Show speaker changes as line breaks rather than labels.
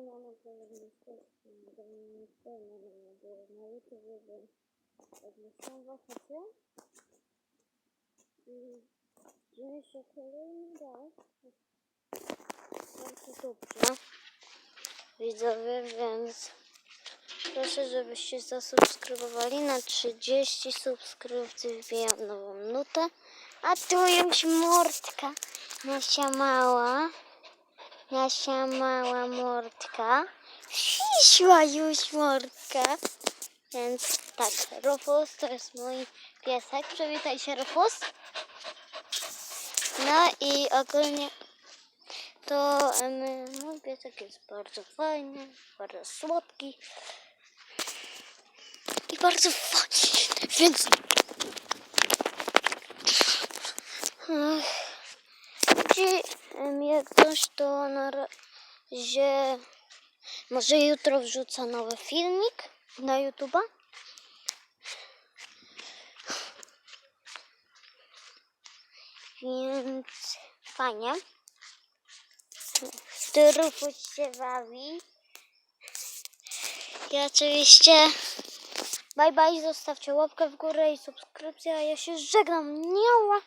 strona na pewno na YouTube, jak myślałam wakacje. I dzieje się kolejny raz. Bardzo dobrze. Widzowie, więc proszę, żebyście zasubskrybowali na 30 subskrypcji wbijam nową nutę. A tu już mordka. Nasia mała. Nasia mała mordka. Przyszła już mordka. Więc tak, Rufus to jest mój piesek. Przywitaj się, Rufus. No i ogólnie to em, mój piesek jest bardzo fajny, bardzo słodki i bardzo fajny, więc Ech. Jak coś to na razie może jutro wrzucę nowy filmik na YouTube'a. Więc fajnie. Rufus się bawi. I oczywiście bye bye, zostawcie łapkę w górę i subskrypcję, a ja się żegnam. Miała.